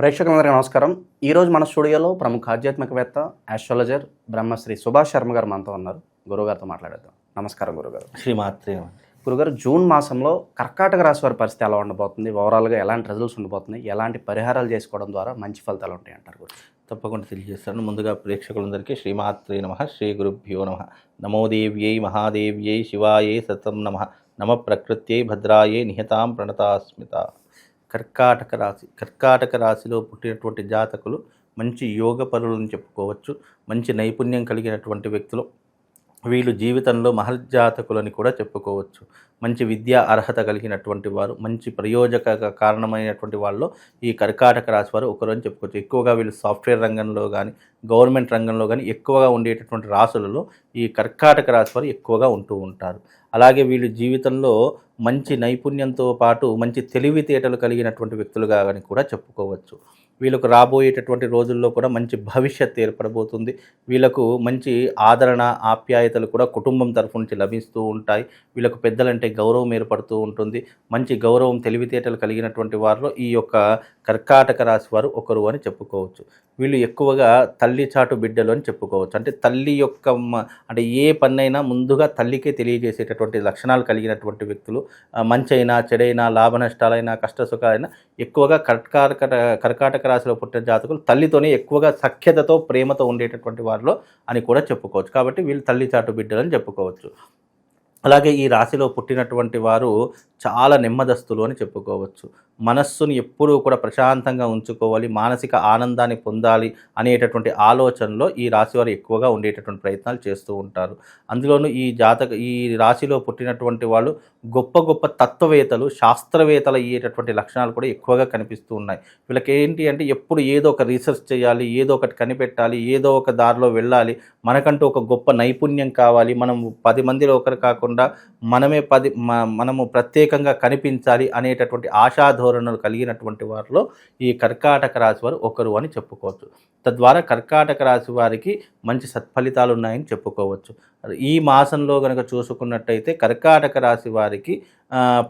ప్రేక్షకులందరికీ నమస్కారం. ఈరోజు మన స్టూడియోలో ప్రముఖ ఆధ్యాత్మికవేత్త ఆస్ట్రాలజర్ బ్రహ్మశ్రీ సుభాష్ శర్మ గారు మనతో ఉన్నారు. గురుగారితో మాట్లాడేద్దాం. నమస్కారం గురుగారు. శ్రీమాత్రే గురుగారు జూన్ మాసంలో కర్కాటక రాశి వారి పరిస్థితి ఎలా ఉండబోతుంది? ఓవరాల్గా ఎలాంటి రిజల్ట్స్ ఉండబోతున్నాయి? ఎలాంటి పరిహారాలు చేసుకోవడం ద్వారా మంచి ఫలితాలు ఉంటాయి అంటారు గురు తప్పకుండా తెలియజేస్తాను. ముందుగా ప్రేక్షకులందరికీ శ్రీమాత్రే నమ శ్రీ గురుభ్యో నమ. నమోదేవ్యై మహాదేవ్యై శివాయై సతం నమ. నమ ప్రకృత్యై భద్రాయే నిహతాం ప్రణతాస్మిత. కర్కాటక రాశి కర్కాటక రాశిలో పుట్టినటువంటి జాతకులు మంచి యోగపరులను చెప్పుకోవచ్చు మంచి నైపుణ్యం కలిగినటువంటి వ్యక్తులు. వీళ్ళు జీవితంలో మహర్జాతకులని కూడా చెప్పుకోవచ్చు. మంచి విద్యా అర్హత కలిగినటువంటి వారు మంచి ప్రయోజక కారణమైనటువంటి వాళ్ళు ఈ కర్కాటక రాశి వారు ఒకరని చెప్పుకోవచ్చు. ఎక్కువగా వీళ్ళు సాఫ్ట్వేర్ రంగంలో కానీ గవర్నమెంట్ రంగంలో కానీ ఎక్కువగా ఉండేటటువంటి రాసులలో ఈ కర్కాటక రాశి వారు ఎక్కువగా ఉంటూ ఉంటారు. అలాగే వీళ్ళు జీవితంలో మంచి నైపుణ్యంతో పాటు మంచి తెలివితేటలు కలిగినటువంటి వ్యక్తులుగా అని కూడా చెప్పుకోవచ్చు. వీళ్ళకు రాబోయేటటువంటి రోజుల్లో కూడా మంచి భవిష్యత్ ఏర్పడబోతుంది. వీళ్ళకు మంచి ఆదరణ ఆప్యాయతలు కూడా కుటుంబం తరఫు నుంచి లభిస్తూ ఉంటాయి. వీళ్ళకు పెద్దలంటే గౌరవం ఏర్పడుతూ ఉంటుంది. మంచి గౌరవం తెలివితేటలు కలిగినటువంటి వారిలో ఈ యొక్క కర్కాటక రాశి వారు ఒకరు అని చెప్పుకోవచ్చు. వీళ్ళు ఎక్కువగా తల్లి చాటు బిడ్డలు అని చెప్పుకోవచ్చు. అంటే తల్లి యొక్క అంటే ఏ పన్నైనా ముందుగా తల్లికే తెలియజేసేటటువంటి లక్షణాలు కలిగినటువంటి వ్యక్తులు. మంచైనా చెడైనా లాభ నష్టాలైనా కష్ట సుఖాలైనా ఎక్కువగా కర్కాటక కర్కాటక రాశిలో పుట్టిన జాతకులు తల్లితోనే ఎక్కువగా సఖ్యతతో ప్రేమతో ఉండేటటువంటి వారిలో అని కూడా చెప్పుకోవచ్చు. కాబట్టి వీళ్ళు తల్లి చాటు బిడ్డలని చెప్పుకోవచ్చు. అలాగే ఈ రాశిలో పుట్టినటువంటి వారు చాలా నెమ్మదస్తులు అని చెప్పుకోవచ్చు. మనస్సును ఎప్పుడూ కూడా ప్రశాంతంగా ఉంచుకోవాలి మానసిక ఆనందాన్ని పొందాలి అనేటటువంటి ఆలోచనలో ఈ రాశి వారు ఎక్కువగా ఉండేటటువంటి ప్రయత్నాలు చేస్తూ ఉంటారు. అందులోనూ ఈ జాతక ఈ రాశిలో పుట్టినటువంటి వాళ్ళు గొప్ప గొప్ప తత్వవేత్తలు శాస్త్రవేత్తలు అయ్యేటటువంటి లక్షణాలు కూడా ఎక్కువగా కనిపిస్తూ ఉన్నాయి. వీళ్ళకి ఏంటి అంటే ఎప్పుడు ఏదో ఒక రీసెర్చ్ చేయాలి ఏదో ఒకటి కనిపెట్టాలి ఏదో ఒక దారిలో వెళ్ళాలి. మనకంటూ ఒక గొప్ప నైపుణ్యం కావాలి. మనం పది మందిలో ఒకరు కాకుండా మనమే పది మనము ప్రత్యేకంగా కనిపించాలి అనేటటువంటి ధోరణులు కలిగినటువంటి వారిలో ఈ కర్కాటక రాశి వారు ఒకరు అని చెప్పుకోవచ్చు. తద్వారా కర్కాటక రాశి వారికి మంచి సత్ఫలితాలు ఉన్నాయని చెప్పుకోవచ్చు. ఈ మాసంలో కనుక చూసుకున్నట్టయితే కర్కాటక రాశి వారికి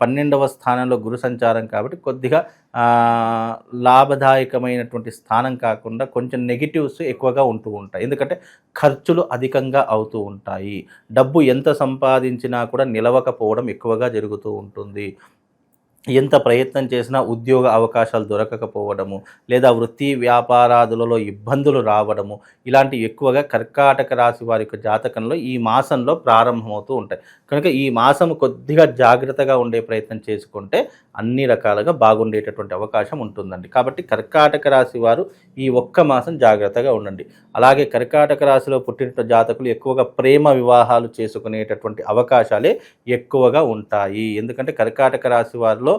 పన్నెండవ స్థానంలో గురు సంచారం కాబట్టి కొద్దిగా లాభదాయకమైనటువంటి స్థానం కాకుండా కొంచెం నెగిటివ్స్ ఎక్కువగా ఉంటూ ఉంటాయి. ఎందుకంటే ఖర్చులు అధికంగా అవుతూ ఉంటాయి. డబ్బు ఎంత సంపాదించినా కూడా నిలవకపోవడం ఎక్కువగా జరుగుతూ ఉంటుంది. ఎంత ప్రయత్నం చేసినా ఉద్యోగ అవకాశాలు దొరకకపోవడము లేదా వృత్తి వ్యాపారాదులలో ఇబ్బందులు రావడము ఇలాంటి ఎక్కువగా కర్కాటక రాశి వారి యొక్క జాతకంలో ఈ మాసంలో ప్రారంభమవుతూ ఉంటాయి. కనుక ఈ మాసం కొద్దిగా జాగ్రత్తగా ఉండే ప్రయత్నం చేసుకుంటే అన్ని రకాలుగా బాగుండేటటువంటి అవకాశం ఉంటుందండి. కాబట్టి కర్కాటక రాశి వారు ఈ ఒక్క మాసం జాగ్రత్తగా ఉండండి. అలాగే కర్కాటక రాశిలో పుట్టిన జాతకులు ఎక్కువగా ప్రేమ వివాహాలు చేసుకునేటటువంటి అవకాశాలే ఎక్కువగా ఉంటాయి. ఎందుకంటే కర్కాటక రాశి వారిలో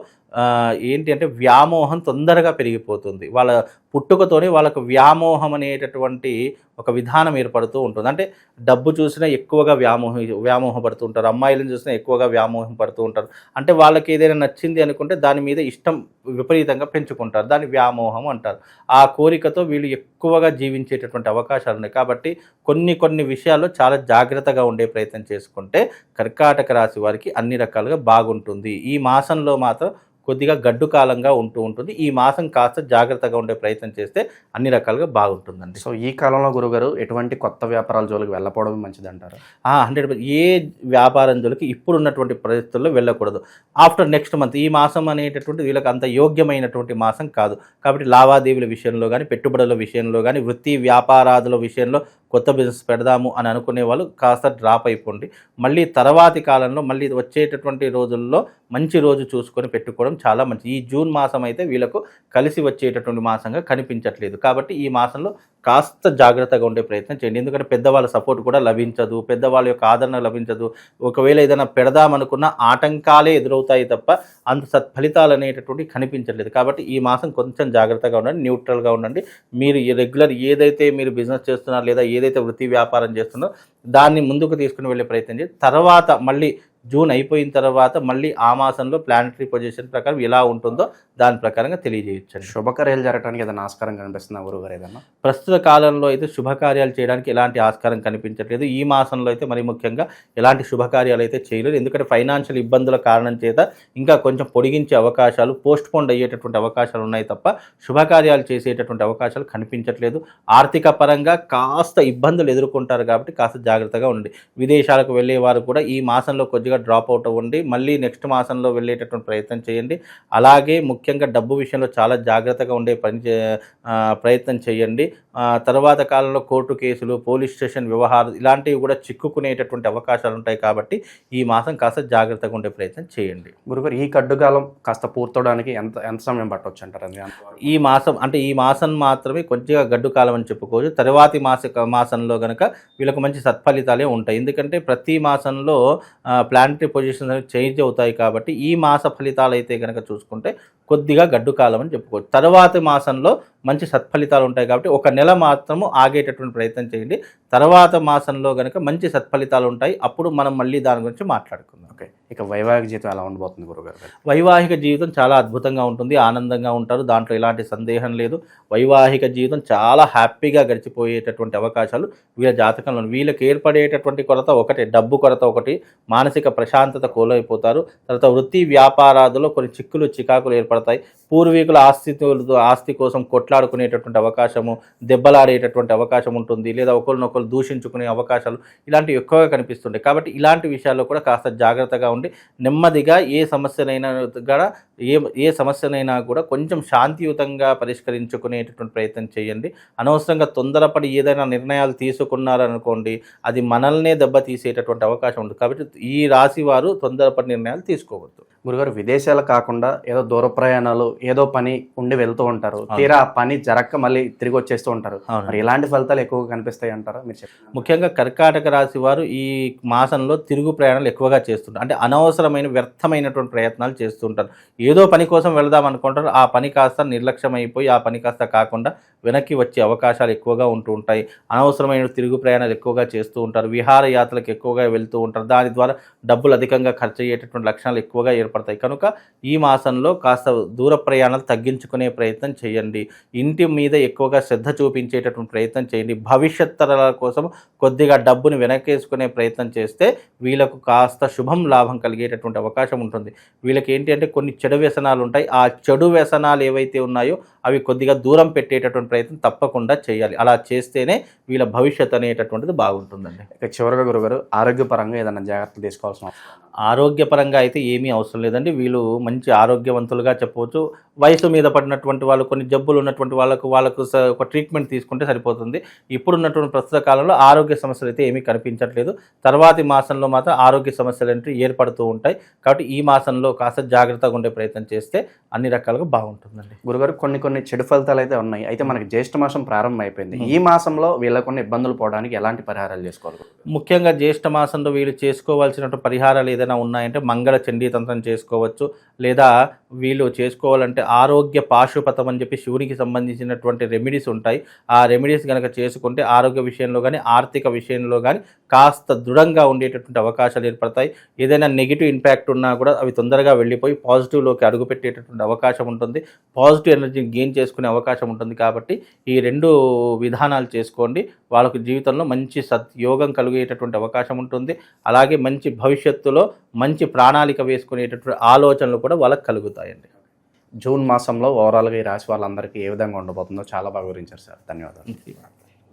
ఏంటి అంటే వ్యామోహం తొందరగా పెరిగిపోతుంది. వాళ్ళ పుట్టుకతోనే వాళ్ళకు వ్యామోహం అనేటటువంటి ఒక విధానం ఏర్పడుతూ ఉంటుంది. అంటే డబ్బు చూసినా ఎక్కువగా వ్యామోహం వ్యామోహపడుతూ ఉంటారు అమ్మాయిలను చూసినా ఎక్కువగా వ్యామోహం పడుతూ ఉంటారు. అంటే వాళ్ళకి ఏదైనా నచ్చింది అనుకుంటే దాని మీద ఇష్టం విపరీతంగా పెంచుకుంటారు. దాన్ని వ్యామోహం అంటారు. ఆ కోరికతో వీళ్ళు ఎక్కువగా జీవించేటటువంటి అవకాశాలు ఉన్నాయి. కాబట్టి కొన్ని కొన్ని విషయాల్లో చాలా జాగ్రత్తగా ఉండే ప్రయత్నం చేసుకుంటే కర్కాటక రాశి వారికి అన్ని రకాలుగా బాగుంటుంది. ఈ మాసంలో మాత్రం కొద్దిగా గడ్డు కాలంగా ఉంటూ ఉంటుంది. ఈ మాసం కాస్త జాగ్రత్తగా ఉండే ప్రయత్నం చేస్తే అన్ని రకాలుగా బాగుంటుందండి. సో ఈ కాలంలో గురుగారు ఎటువంటి కొత్త వ్యాపారాల జోలికి వెళ్ళకపోవడం మంచిది అంటారు హండ్రెడ్ ఏ వ్యాపారం జోలికి ఇప్పుడు ఉన్నటువంటి పరిస్థితుల్లో వెళ్ళకూడదు. ఆఫ్టర్ నెక్స్ట్ మంత్ ఈ మాసం అనేటటువంటి వీళ్ళకి అంత యోగ్యమైనటువంటి మాసం కాదు. కాబట్టి లావాదేవీల విషయంలో కానీ పెట్టుబడుల విషయంలో కానీ వృత్తి వ్యాపారాదుల విషయంలో కొత్త బిజినెస్ పెడదాము అని అనుకునే వాళ్ళు కాస్త డ్రాప్ అయిపోండి. మళ్ళీ తర్వాతి కాలంలో మళ్ళీ వచ్చేటటువంటి రోజుల్లో మంచి రోజు చూసుకొని పెట్టుకోవడం చాలా మంచిది. ఈ జూన్ మాసం అయితే వీళ్ళకు కలిసి వచ్చేటటువంటి మాసంగా కనిపించట్లేదు. కాబట్టి ఈ మాసంలో కాస్త జాగ్రత్తగా ఉండే ప్రయత్నం చేయండి. ఎందుకంటే పెద్దవాళ్ళ సపోర్ట్ కూడా లభించదు. పెద్దవాళ్ళ యొక్క ఆదరణ లభించదు. ఒకవేళ ఏదైనా పెడదామనుకున్న ఆటంకాలే ఎదురవుతాయి తప్ప అంత సత్ఫలితాలు అనేటటువంటి కనిపించట్లేదు. కాబట్టి ఈ మాసం కొంచెం జాగ్రత్తగా ఉండండి. న్యూట్రల్గా ఉండండి. మీరు రెగ్యులర్ ఏదైతే మీరు బిజినెస్ చేస్తున్నారో లేదా ఏదైతే వృత్తి వ్యాపారం చేస్తున్నారో దాన్ని ముందుకు తీసుకుని వెళ్ళే ప్రయత్నం చేసి తర్వాత మళ్ళీ జూన్ అయిపోయిన తర్వాత మళ్ళీ ఆ మాసంలో ప్లానటరీ పొజిషన్ ప్రకారం ఎలా ఉంటుందో దాని ప్రకారంగా తెలియజేయచ్చండి. శుభకార్యాలు జరగడానికి ఏదైనా ఆస్కారం కనిపిస్తుందా గురుగారు ఏదన్నా ప్రస్తుత కాలంలో అయితే శుభకార్యాలు చేయడానికి ఎలాంటి ఆస్కారం కనిపించట్లేదు. ఈ మాసంలో అయితే మరి ముఖ్యంగా ఎలాంటి శుభకార్యాలు అయితే చేయలేదు. ఎందుకంటే ఫైనాన్షియల్ ఇబ్బందుల కారణం చేత ఇంకా కొంచెం పొడిగించే అవకాశాలు పోస్ట్ పోన్ అయ్యేటటువంటి అవకాశాలు ఉన్నాయి తప్ప శుభకార్యాలు చేసేటటువంటి అవకాశాలు కనిపించట్లేదు. ఆర్థిక పరంగా కాస్త ఇబ్బందులు ఎదుర్కొంటారు కాబట్టి కాస్త జాగ్రత్తగా ఉండండి. విదేశాలకు వెళ్ళే వారు కూడా ఈ మాసంలో కొద్దిగా డ్రాప్ అవుట్ అవ్వండి. మళ్ళీ నెక్స్ట్ మాసంలో వెళ్ళేటటువంటి ప్రయత్నం చేయండి. అలాగే ముఖ్యంగా డబ్బు విషయంలో చాలా జాగ్రత్తగా ఉండే పని చే ప్రయత్నం చేయండి. తర్వాత కాలంలో కోర్టు కేసులు పోలీస్ స్టేషన్ వ్యవహారాలు ఇలాంటివి కూడా చిక్కుకునేటటువంటి అవకాశాలు ఉంటాయి కాబట్టి ఈ మాసం కాస్త జాగ్రత్తగా ఉండే ప్రయత్నం చేయండి. గురుగారు ఈ కడ్డుకాలం కాస్త పూర్తవడానికి ఎంత ఎంత సమయం పట్టవచ్చు అంటారు? ఈ మాసం అంటే ఈ మాసం మాత్రమే కొద్దిగా గడ్డు కాలం అని చెప్పుకోవచ్చు. తర్వాతి మాస మాసంలో కనుక వీళ్ళకు మంచి సత్ఫలితాలే ఉంటాయి. ఎందుకంటే ప్రతి మాసంలో ప్లానటరీ పొజిషన్స్ చేంజ్ అవుతాయి కాబట్టి ఈ మాస ఫలితాలు అయితే కనుక చూసుకుంటే కొద్దిగా గడ్డు కాలం అని చెప్పుకోవచ్చు. తర్వాతి మాసంలో మంచి సత్ఫలితాలు ఉంటాయి కాబట్టి ఒక నెల మాత్రము ఆగేటటువంటి ప్రయత్నం చేయండి. తర్వాత మాసంలో కనుక మంచి సత్ఫలితాలు ఉంటాయి అప్పుడు మనం మళ్ళీ దాని గురించి మాట్లాడుకుందాం. ఓకే. ఇక వైవాహిక జీవితం ఎలా ఉండబోతుంది గురుగారు వైవాహిక జీవితం చాలా అద్భుతంగా ఉంటుంది ఆనందంగా ఉంటారు దాంట్లో ఎలాంటి సందేహం లేదు. వైవాహిక జీవితం చాలా హ్యాపీగా గడిచిపోయేటటువంటి అవకాశాలు వీళ్ళ జాతకంలో. వీళ్ళకి ఏర్పడేటటువంటి కొరత ఒకటి డబ్బు కొరత ఒకటి. మానసిక ప్రశాంతత కోల్పోతారు. తర్వాత వృత్తి వ్యాపారాదులో కొన్ని చిక్కులు చికాకులు ఏర్పడతాయి. పూర్వీకుల ఆస్తి ఆస్తి కోసం కొట్లాడుకునేటటువంటి అవకాశము దెబ్బలాడేటటువంటి అవకాశం ఉంటుంది. లేదా ఒకరినొకరు దూషించుకునే అవకాశాలు ఇలాంటివి ఎక్కువగా కనిపిస్తుంటాయి కాబట్టి ఇలాంటి విషయాల్లో కూడా కాస్త జాగ్రత్తగా ఉండి నెమ్మదిగా ఏ సమస్యనైనా కూడా ఏ ఏ సమస్యనైనా కూడా కొంచెం శాంతియుతంగా పరిష్కరించుకునేటటువంటి ప్రయత్నం చేయండి. అనవసరంగా తొందరపడి ఏదైనా నిర్ణయాలు తీసుకున్నారనుకోండి అది మనల్నే దెబ్బతీసేటటువంటి అవకాశం ఉంటుంది. కాబట్టి ఈ రాశి వారు తొందరపడి నిర్ణయాలు తీసుకోవద్దు. గురుగారు విదేశాలు కాకుండా ఏదో దూర ప్రయాణాలు ఏదో పని ఉండి వెళ్తూ ఉంటారు. తీరా ఆ పని జరక్క మళ్ళీ తిరిగి వచ్చేస్తూ ఉంటారు. మరి ఇలాంటి ఫలితాలు ఎక్కువగా కనిపిస్తాయి అంటారా? మీరు ముఖ్యంగా కర్కాటక రాశి వారు ఈ మాసంలో తిరుగు ప్రయాణాలు ఎక్కువగా చేస్తుంటారు. అంటే అనవసరమైన వ్యర్థమైనటువంటి ప్రయత్నాలు చేస్తుంటారు. ఏదో పని కోసం వెళదాం అనుకుంటారు. ఆ పని కాస్త నిర్లక్ష్యం అయిపోయి ఆ పని కాస్త కాకుండా వెనక్కి వచ్చే అవకాశాలు ఎక్కువగా ఉంటూ ఉంటాయి. అనవసరమైన తిరుగు ప్రయాణాలు ఎక్కువగా చేస్తూ ఉంటారు. విహార యాత్రలకు ఎక్కువగా వెళ్తూ ఉంటారు. దాని ద్వారా డబ్బులు అధికంగా ఖర్చు అయ్యేటటువంటి లక్షణాలు ఎక్కువగా ఏర్పడతాయి. కనుక ఈ మాసంలో కాస్త దూర ప్రయాణాలు తగ్గించుకునే ప్రయత్నం చేయండి. ఇంటి మీద ఎక్కువగా శ్రద్ధ చూపించేటటువంటి ప్రయత్నం చేయండి. భవిష్యత్ తరాల కోసం కొద్దిగా డబ్బును వెనకేసుకునే ప్రయత్నం చేస్తే వీళ్ళకు కాస్త శుభం లాభం కలిగేటటువంటి అవకాశం ఉంటుంది. వీళ్ళకి ఏంటి అంటే కొన్ని చెడు వ్యసనాలు ఉంటాయి. ఆ చెడు వ్యసనాలు ఏవైతే ఉన్నాయో అవి కొద్దిగా దూరం పెట్టేటటువంటి ప్రయత్నం తప్పకుండా చేయాలి. అలా చేస్తేనే వీళ్ళ భవిష్యత్ అనేటటువంటిది బాగుంటుందండి. ఇక చివరిగా గురుగారు ఆరోగ్యపరంగా ఏదైనా జాగ్రత్తలు తీసుకోవాల్సిన ఆరోగ్యపరంగా అయితే ఏమీ అవసరం లేదండి. వీళ్ళు మంచి ఆరోగ్యవంతులుగా చెప్పవచ్చు. వయసు మీద పడినటువంటి వాళ్ళు కొన్ని జబ్బులు ఉన్నటువంటి వాళ్ళకు వాళ్ళకు ఒక ట్రీట్మెంట్ తీసుకుంటే సరిపోతుంది. ఇప్పుడున్నటువంటి ప్రస్తుత కాలంలో ఆరోగ్య సమస్యలు అయితే ఏమీ కనిపించట్లేదు. తర్వాతి మాసంలో మాత్రం ఆరోగ్య సమస్యలు అంటే ఏర్పడుతూ ఉంటాయి. కాబట్టి ఈ మాసంలో కాస్త జాగ్రత్తగా ఉండే ప్రయత్నం చేస్తే అన్ని రకాలుగా బాగుంటుందండి. గురుగారు కొన్ని కొన్ని చెడు ఫలితాలు అయితే ఉన్నాయి. అయితే మనకి జ్యేష్ఠ మాసం ప్రారంభం అయిపోయింది ఈ మాసంలో వీళ్ళకున్న ఇబ్బందులు పోవడానికి ఎలాంటి పరిహారాలు చేసుకోవాలి? ముఖ్యంగా జ్యేష్ఠ మాసంలో వీళ్ళు చేసుకోవాల్సినటువంటి పరిహారాలు ఏదైనా ఉన్నాయంటే మంగళ చండీతంత్రం చేసుకోవచ్చు. లేదా వీళ్ళు చేసుకోవాలంటే ఆరోగ్య పాశుపతం అని చెప్పి శివునికి సంబంధించినటువంటి రెమెడీస్ ఉంటాయి. ఆ రెమెడీస్ కనుక చేసుకుంటే ఆరోగ్య విషయంలో కానీ ఆర్థిక విషయంలో కానీ కాస్త దృఢంగా ఉండేటటువంటి అవకాశాలు ఏర్పడతాయి. ఏదైనా నెగిటివ్ ఇంపాక్ట్ ఉన్నా కూడా అవి తొందరగా వెళ్ళిపోయి పాజిటివ్లోకి అడుగుపెట్టేటటువంటి అవకాశం ఉంటుంది. పాజిటివ్ ఎనర్జీని గెయిన్ చేసుకునే అవకాశం ఉంటుంది కాబట్టి ఈ రెండు విధానాలు చేసుకోండి. వాళ్ళకు జీవితంలో మంచి సద్యోగం కలిగేటటువంటి అవకాశం ఉంటుంది. అలాగే మంచి భవిష్యత్తులో మంచి ప్రణాళిక వేసుకునేటటువంటి ఆలోచనలు కూడా వాళ్ళకి కలుగుతాయండి. జూన్ మాసంలో ఓవరాల్గా ఈ రాశి వాళ్ళందరికీ ఏ విధంగా ఉండబోతుందో చాలా బాగా వివరించారు సార్. ధన్యవాదాలు.